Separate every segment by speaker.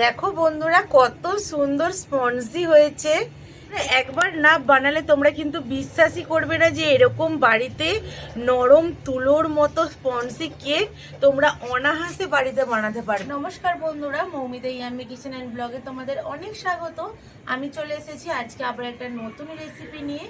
Speaker 1: দেখো বন্ধুরা, কত সুন্দর স্পঞ্জি হয়েছে। একবার না বানালে তোমরা কিন্তু বিশ্বাসই করবে না যে এরকম বাড়িতে নরম তুলোর মতো স্পঞ্জি কেক তোমরা অনাহাসে বাড়িতে বানাতে পারো নমস্কার বন্ধুরা, মৌমিতা ইয়ামি কিচেন অ্যান্ড ব্লগে তোমাদের অনেক স্বাগত। আমি চলে এসেছি আজকে আবার একটা নতুন রেসিপি নিয়ে।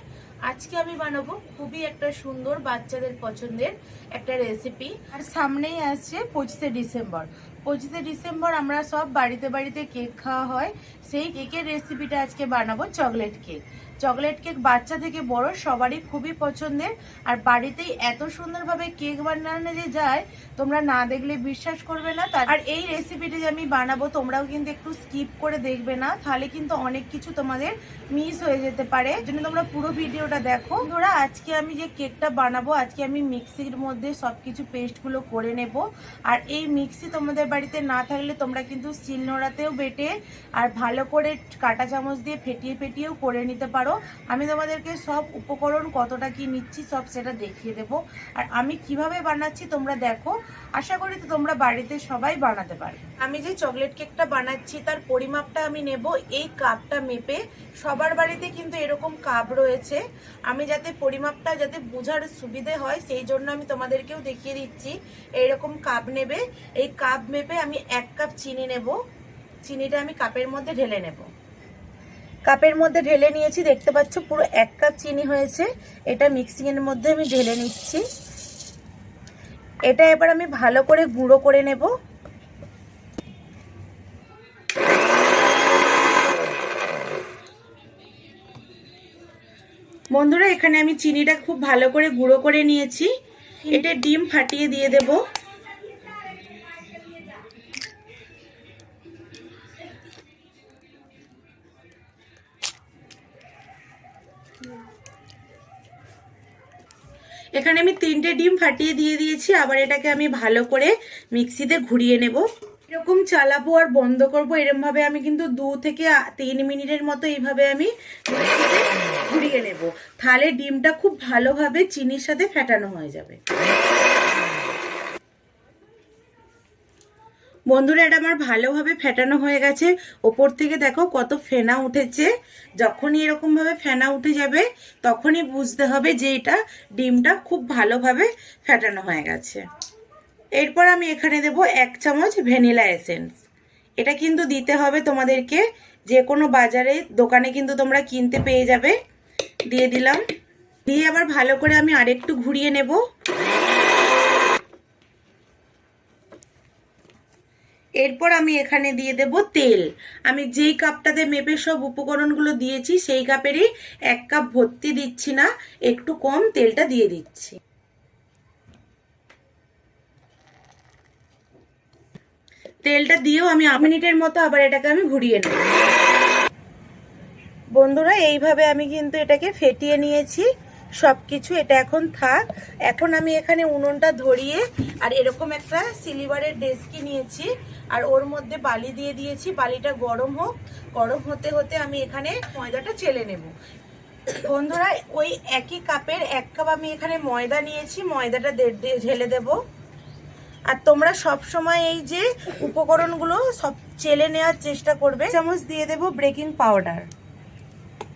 Speaker 1: আজকে আমি বানাবো খুবই একটা সুন্দর বাচ্চাদের পছন্দের একটা রেসিপি আর সামনেই আসছে পঁচিশে ডিসেম্বর। পঁচিশে ডিসেম্বর আমরা সব বাড়িতে বাড়িতে কেক খাওয়া হয়। সেই কেকের রেসিপিটা আজকে বানাবো চকলেট কেক চকলেট কেক বাচ্চা থেকে বড়, সবারই খুবই পছন্দের। আর বাড়িতেই এত সুন্দরভাবে কেক বানানো যে যায়, তোমরা না দেখলে বিশ্বাস করবে না। আর এই রেসিপিটি যে আমি বানাবো, তোমরাও কিন্তু একটু স্কিপ করে দেখবে না। তাহলে কিন্তু অনেক কিছু তোমাদের মিস হয়ে যেতে পারে। জন্য তোমরা পুরো ভিডিওটা দেখো। ধরা, আজকে আমি যে কেকটা বানাবো, আজকে আমি মিক্সির মধ্যে সব কিছু পেস্টগুলো করে নেব। আর এই মিক্সি তোমাদের বাড়িতে না থাকলে তোমরা কিন্তু শিলনোড়াতেও বেটে, আর ভালো করে কাঁটা চামচ দিয়ে ফেটিয়ে ফেটিয়েও করে নিতে পারো। আমি তোমাদেরকে সব উপকরণ কতটা কি নিচ্ছি সব সেটা দেখিয়ে দেবো। আর আমি কীভাবে বানাচ্ছি তোমরা দেখো। আশা করি তো তোমরা বাড়িতে সবাই বানাতে পারবে। আমি যে চকলেট কেকটা বানাচ্ছি, তার পরিমাপটা আমি নেব। এই কাপটা মেপে সবার বাড়িতে কিন্তু এরকম কাপ রয়েছে। আমি যাতে পরিমাপটা যাতে বোঝার সুবিধে হয়, সেই জন্য আমি তোমাদেরকেও দেখিয়ে দিচ্ছি। এইরকম কাপ নেবে। এই কাপ মেপে আমি এক কাপ চিনি নেব। চিনিটা আমি কাপের মধ্যে ঢেলে নেব। কাপের মধ্যে ঢেলে নিয়েছি, দেখতে পাচ্ছ পুরো এক কাপ চিনি হয়েছে। এটা মিক্সিং এর মধ্যে আমি ঢেলে নিচ্ছি। এটা এবার আমি ভালো করে গুঁড়ো করে নেব। বন্ধুরা, এখানে আমি চিনিটা খুব ভালো করে গুঁড়ো করে নিয়েছি। এটা ডিম ফাটিয়ে দিয়ে দেব। এখানে আমি তিনটে ডিম ফাটিয়ে দিয়ে দিয়েছি, আবার এটাকে আমি ভালো করে মিক্সিতে ঘুরিয়ে নেব। এরকম চালাবো আর বন্ধ করব, এরমভাবে আমি কিন্তু দু থেকে তিন মিনিটের মতো এইভাবে আমি মিক্সিতে ঘুরিয়ে নেব। তাহলে ডিমটা খুব ভালোভাবে চিনির সাথে ফেটানো হয়ে যাবে। বন্ধুরা, এটা আমার ভালোভাবে ফেটানো হয়ে গেছে। ওপর থেকে দেখো কত ফেনা উঠেছে। যখনই এরকম ভাবে ফেনা উঠে যাবে, তখনই বুঝতে হবে যে এটা ডিমটা খুব ভালোভাবে ফেটানো হয়ে গেছে। এরপর আমি এখানে দেব এক চামচ ভ্যানিলা এসেন্স। এটা কিন্তু দিতে হবে তোমাদেরকে। যে কোনো বাজারে, দোকানে কিন্তু তোমরা কিনতে পেয়ে যাবে। দিয়ে দিলাম। দিয়ে আবার ভালো করে আমি আরেকটু ঘুরিয়ে নেব। এরপর আমি এখানে দিয়ে দেব তেল। আমি যেই কাপটাতে মেপে সব উপকরণগুলো দিয়েছি, সেই কাপেরই এক কাপ ভর্তি দিচ্ছি না, একটু কম তেলটা দিয়ে দিচ্ছি। তেলটা দিয়েও আমি আট মিনিটের মতো আবার এটাকে আমি ঘুরিয়ে নেব। বন্ধুরা, এইভাবে আমি কিন্তু এটাকে ফেটিয়ে নিয়েছি। সব কিছু এটা এখন থাক। এখন আমি এখানে উনুনটা ধরিয়ে, আর এরকম একটা সিলিভারের ডেস্কি নিয়েছি। আর ওর মধ্যে বালি দিয়ে দিয়েছি। বালিটা গরম হোক, গরম হতে হতে আমি এখানে ময়দাটা চেলে নেব। বন্ধুরা, ওই একই কাপের এক কাপ আমি এখানে ময়দা নিয়েছি। ময়দাটা ঢেলে দেবো। আর তোমরা সব সময় এই যে উপকরণগুলো সব চেলে নেওয়ার চেষ্টা করবে। চামচ দিয়ে দেব ব্রেকিং পাউডার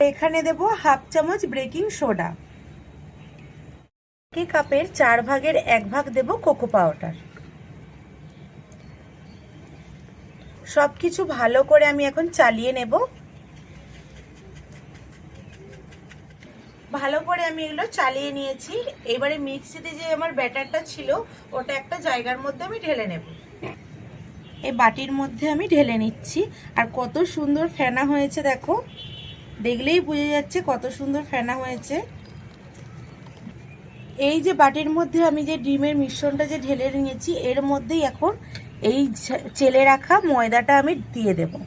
Speaker 1: এখানে দেব হাফ চামচ ব্রেকিং সোডা একই কাপের চার ভাগের এক ভাগ দেব কোকো পাউডার। সব কিছু ভালো করে আমি এখন চালিয়ে নেব। ভালো করে আমি এগুলো চালিয়ে নিয়েছি। এবারে মিক্সিতে যে আমার ব্যাটারটা ছিল, ওটা একটা জায়গার মধ্যে আমি ঢেলে নেব। এই বাটির মধ্যে আমি ঢেলে নিচ্ছি। আর কত সুন্দর ফেনা হয়েছে, দেখো। দেখলেই বোঝা যাচ্ছে কত সুন্দর ফেনা হয়েছে। এই যে বাটির মধ্যে আমি যে ডিমের মিশ্রণটা যে ঢেলে নিয়েছি, এর মধ্যেই এখন এই চেলে রাখা ময়দাটা আমি দিয়ে দেবো।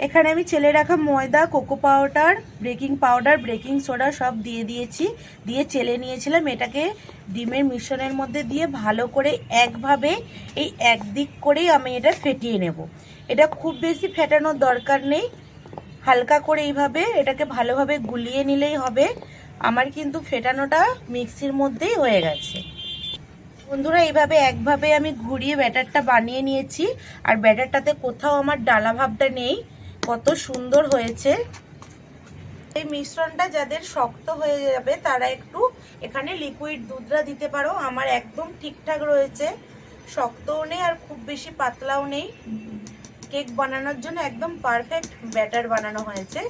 Speaker 1: এখানে আমি চেলে রাখা ময়দা, cocoa powder, baking powder, baking soda সব দিয়ে দিয়েছি। দিয়ে চেলে নিয়েছিলাম এটাকে ডিমের মিশ্রণের মধ্যে দিয়ে ভালো করে একভাবে এই একদিক করেই আমি এটা ফেটিয়ে নেব। এটা খুব বেশি ফেটানোর দরকার নেই। হালকা করে এইভাবে এটাকে ভালোভাবে গুলিয়ে নিলেই হবে। আমার কিন্তু ফেটানোটা মিক্সির মধ্যেই হয়ে গেছে। বন্ধুরা, এইভাবে একভাবে আমি ঘুরিয়ে ব্যাটারটা বানিয়ে নিয়েছি। আর ব্যাটারটাতে কোথাও আমার ডালা ভাবটা নেই। কত সুন্দর হয়েছে। এই মিশ্রণটা যাদের শক্ত হয়ে যাবে, তারা একটু এখানে লিকুইড দুধরা দিতে পারো। আমার একদম ঠিকঠাক রয়েছে। শক্তও নেই আর খুব বেশি পাতলাও নেই। কেক বানানোর জন্য একদম পারফেক্ট ব্যাটার বানানো হয়েছে।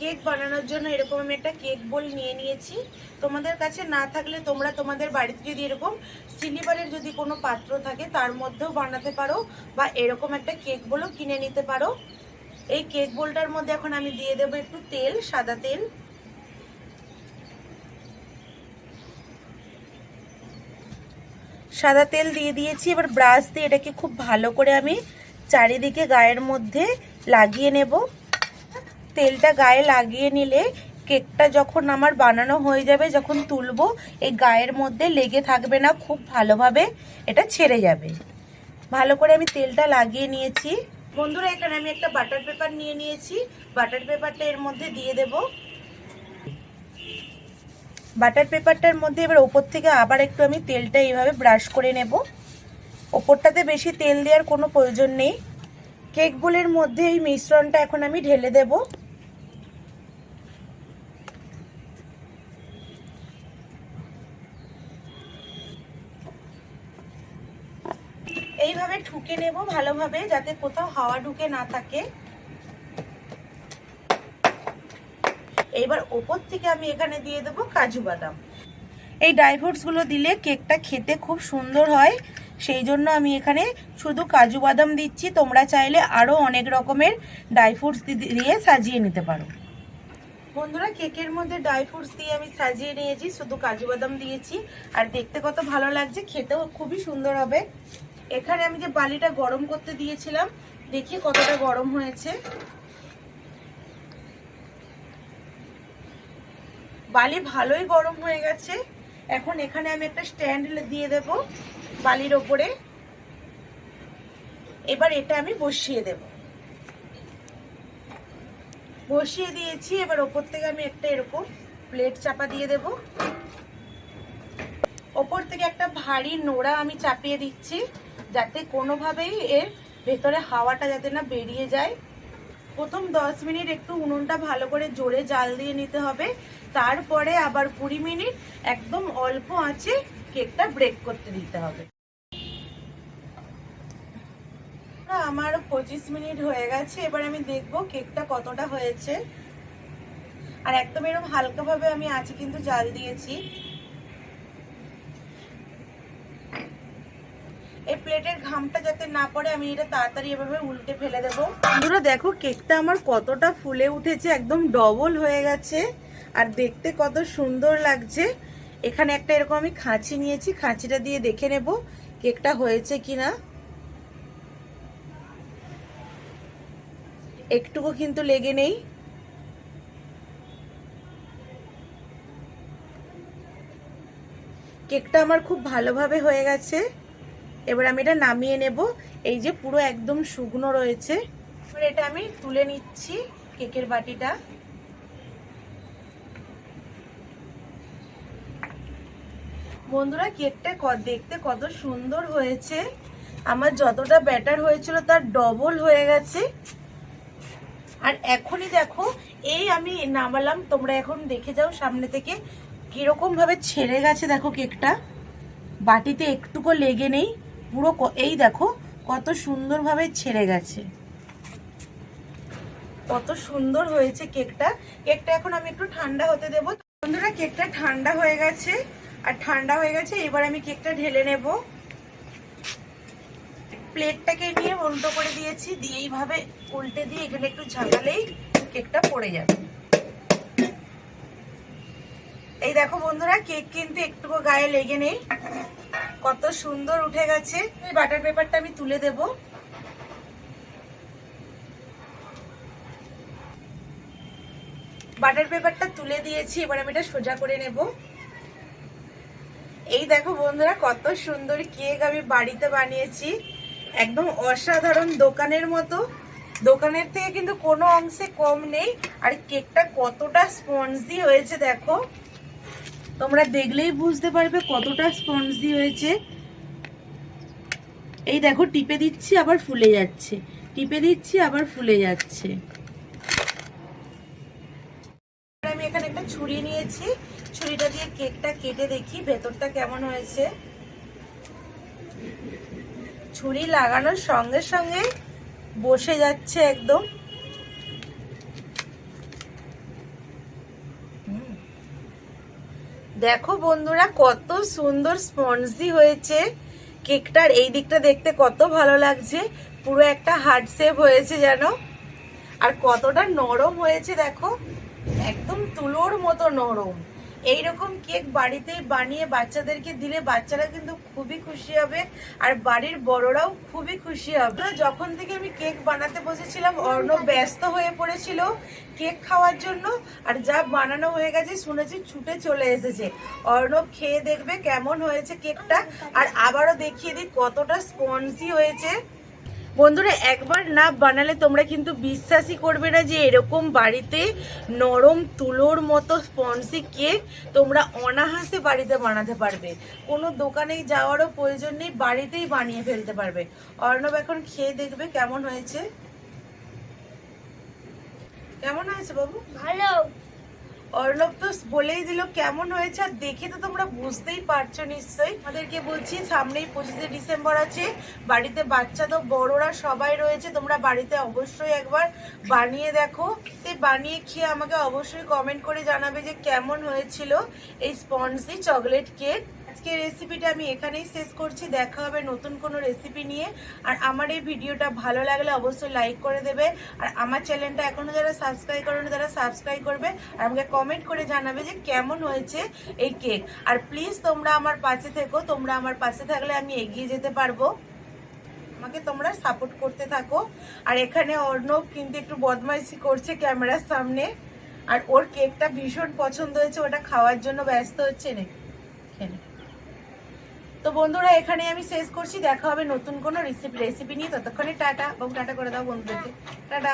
Speaker 1: কেক বানানোর জন্য এরকম আমি একটা কেক বোল নিয়ে নিয়েছি। তোমাদের কাছে না থাকলে তোমরা তোমাদের বাড়িতে যদি এরকম সিলিভারের যদি কোনো পাত্র থাকে, তার মধ্যেও বানাতে পারো বা এরকম একটা কেক বোলও কিনে নিতে পারো। এই কেক বোলটার মধ্যে এখন আমি দিয়ে দেবো একটু তেল, সাদা তেল। সাদা তেল দিয়ে দিয়েছি, এবার ব্রাশ দিয়ে এটাকে খুব ভালো করে আমি চারিদিকে গায়ের মধ্যে লাগিয়ে নেব। তেলটা গায়ে লাগিয়ে নিলে কেকটা যখন আমার বানানো হয়ে যাবে, যখন তুলবো, এই গায়ের মধ্যে লেগে থাকবে না, খুব ভালোভাবে এটা ছেড়ে যাবে। ভালো করে আমি তেলটা লাগিয়ে নিয়েছি। বন্ধুরা, এখানে আমি একটা বাটার পেপার নিয়ে নিয়েছি। বাটার পেপারটা এর মধ্যে দিয়ে দেব। বাটার পেপারটার মধ্যে এবার ওপর থেকে আবার একটু আমি তেলটা এইভাবে ব্রাশ করে নেব। ওপরটাতে বেশি তেল দেওয়ার কোনো প্রয়োজন নেই। কেক মধ্যে এই মিশ্রণটা এখন আমি ঢেলে দেব। এইভাবে ঠুকে নেব ভালোভাবে যাতে কোথাও হাওয়া ঢুকে না থাকে। এইবার ওপর থেকে আমি এখানে দিয়ে দেবো কাজু বাদাম। এই ড্রাই ফ্রুটসগুলো দিলে কেকটা খেতে খুব সুন্দর হয়। সেই জন্য আমি এখানে শুধু কাজু বাদাম দিচ্ছি। তোমরা চাইলে আরও অনেক রকমের ড্রাই ফ্রুটস দিয়ে সাজিয়ে নিতে পারো। বন্ধুরা, কেকের মধ্যে ড্রাই ফ্রুটস দিয়ে আমি সাজিয়ে নিয়েছি। শুধু কাজু বাদাম দিয়েছি। আর দেখতে কত ভালো লাগছে, খেতেও খুবই সুন্দর হবে। এখানে আমি যে বালিটা গরম করতে দিয়েছিলাম, দেখি কতটা গরম হয়েছে। বালি ভালোই গরম হয়ে গেছে। এখন এখানে আমি একটা স্ট্যান্ড দিয়ে দেব বালির ওপরে। এবার এটা আমি বসিয়ে দেব। বসিয়ে দিয়েছি, এবার ওপর থেকে আমি একটা এরকম প্লেট চাপা দিয়ে দেব। ওপর থেকে একটা ভারী নোড়া আমি চাপিয়ে দিচ্ছি, যাতে কোনোভাবেই এর ভেতরে হাওয়াটা যাতে না বেরিয়ে যায়। প্রথম দশ মিনিট একটু উনুনটা ভালো করে জোরে জাল দিয়ে নিতে হবে। তারপরে আবার কুড়ি মিনিট একদম অল্প আঁচে কেকটা ব্রেক করতে দিতে হবে। আমার পঁচিশ মিনিট হয়ে গেছে, এবার আমি দেখব কেকটা কতটা হয়েছে। আর একদম এরকম হালকাভাবে আমি আঁচে কিন্তু জাল দিয়েছি। এই প্লেটের ঘামটা যাতে না পড়ে, আমি এটা তাড়াতাড়ি এভাবে উল্টে ফেলে দেব। বন্ধুরা, দেখো, কেকটা আমার কতটা ফুলে উঠেছে, একদম ডবল হয়ে গেছে। আর দেখতে কত সুন্দর লাগছে। এখানে একটা এরকম আমি খাঁচি নিয়েছি, খাঁচিটা দিয়ে দেখে নেব কেকটা হয়েছে কিনা। একটুকু কিন্তু লেগে নেই। কেকটা আমার খুব ভালোভাবে হয়ে গেছে। এবার আমি এটা নামিয়ে নেব। এই যে পুরো একদম শুকনো রয়েছে। এবার এটা আমি তুলে নিচ্ছি কেকের বাটিটা। বন্ধুরা, কেকটা দেখতে কত সুন্দর হয়েছে। আমার যতটা ব্যাটার হয়েছিল তার ডবল হয়ে গেছে। আর এখনই দেখো, এই আমি নামালাম। তোমরা এখন দেখে যাও সামনে থেকে কীরকম ভাবে ছেড়ে গেছে দেখো কেকটা। বাটিতে একটুকু লেগে নেই। পুরো এই দেখো, কত সুন্দরভাবে ছেড়ে গেছে। কত সুন্দর হয়েছে কেকটা। কেকটা এখন আমি একটু ঠান্ডা হতে দেবো। বন্ধুরা, কেকটা ঠান্ডা হয়ে গেছে। আর ঠান্ডা হয়ে গেছে, এবার আমি কেকটা ঢেলে নেব। প্লেটটাকে নিয়ে উল্টো করে দিয়েছি, দিয়ে এইভাবে উল্টে দিয়ে এখানে একটু ঝাঁকালেই কেকটা পড়ে যাবে। এই দেখো বন্ধুরা, কেক কিন্তু একটুকু গায়ে লেগে নেই। কত সুন্দর উঠে গেছে। এই বাটার পেপারটা আমি তুলে দেব। বাটার পেপারটা তুলে দিয়েছি, এবার আমি এটা সোজা করে নেব। এই দেখো বন্ধুরা, কত সুন্দর কেক আমি বাড়িতে বানিয়েছি। একদম অসাধারণ দোকানের মতো। দোকানের থেকে কিন্তু কোনো অংশে কম নেই। আর কেকটা কতটা স্পঞ্জি হয়েছে দেখো। তোমরা দেখলেই বুঝতে পারবে কতটা স্পঞ্জি হয়েছে। এই দেখো, টিপে দিচ্ছি, আবার ফুলে যাচ্ছে। টিপে দিচ্ছি, আবার ফুলে যাচ্ছে। আমি এখানে একটা ছুরি নিয়েছি। ছুরিটা দিয়ে কেকটা কেটে দেখি, ভেতরটা কেমন হয়েছে। ছুরি লাগানোর সঙ্গে সঙ্গে বসে যাচ্ছে একদম। দেখো বন্ধুরা, কত সুন্দর স্পঞ্জি হয়েছে। কেকটার এই দিকটা দেখতে কত ভালো লাগছে। পুরো একটা হার্ড শেপ হয়েছে যেন। আর কতটা নরম হয়েছে দেখো। একদম তুলোর মতো নরম। এইরকম কেক বাড়িতে বানিয়ে বাচ্চাদেরকে দিলে বাচ্চারা কিন্তু খুবই খুশি হবে, আর বাড়ির বড়রাও খুবই খুশি হবে। যখন থেকে আমি কেক বানাতে বসেছিলাম, অর্ণব ব্যস্ত হয়ে পড়েছিল কেক খাওয়ার জন্য, আর যা বানানো হয়ে গেছে শুনেছি ছুটে চলে এসেছে। অর্ণব খেয়ে দেখবে কেমন হয়েছে কেকটা, আর আবারও দেখিয়ে দিই কতটা স্পঞ্জি হয়েছে। বন্ধুরা, একবার না বানালে তোমরা কিন্তু বিশ্বাসই করবে না যে এরকম বাড়িতে নরম তুলোর মতো স্পঞ্জি কেক তোমরা অনাহাসে বাড়িতে বানাতে পারবে। কোনো দোকানে যাওয়ারও প্রয়োজন নেই, বাড়িতেই বানিয়ে ফেলতে পারবে। অর্ণব এখন খেয়ে দেখবে কেমন হয়েছে। কেমন হয়েছে বাবু?
Speaker 2: ভালো।
Speaker 1: অর্ণব তো বলেই দিল, কেমন হয়েছে? আর দেখে তো তোমরা বুঝতেই পারছ নিশ্চয়ই। আমাদেরকে বলছি, সামনেই পঁচিশে ডিসেম্বর আছে, বাড়িতে বাচ্চা তো বড়রা সবাই রয়েছে, তোমরা বাড়িতে অবশ্যই একবার বানিয়ে দেখো। সে বানিয়ে খেয়ে আমাকে অবশ্যই কমেন্ট করে জানাবে যে কেমন হয়েছিল এই স্পঞ্জি চকলেট কেক। আজকের রেসিপিটা আমি এখানেই শেষ করছি। দেখা হবে নতুন কোনো রেসিপি নিয়ে। আর আমার এই ভিডিওটা ভালো লাগলে অবশ্যই লাইক করে দেবে। আর আমার চ্যানেলটা এখনও যারা সাবস্ক্রাইব করেনি, তারা সাবস্ক্রাইব করবে। আর আমাকে কমেন্ট করে জানাবে যে কেমন হয়েছে এই কেক আর প্লিজ তোমরা আমার পাশে থেকো। তোমরা আমার পাশে থাকলে আমি এগিয়ে যেতে পারব। আমাকে তোমরা সাপোর্ট করতে থাকো। আর এখানে অর্ণব কিন্তু একটু বদমাইশি করছে ক্যামেরার সামনে। আর ওর কেকটা ভীষণ পছন্দ হয়েছে। ওটা খাওয়ার জন্য ব্যস্ত হচ্ছে। না নে। তো বন্ধুরা এখানে আমি শেষ করছি। দেখা হবে নতুন কোনো রেসিপি রেসিপি নিয়ে। ততক্ষণে টাটা এবং টাটা করে দাও বন্ধুদেরকে। টাটা।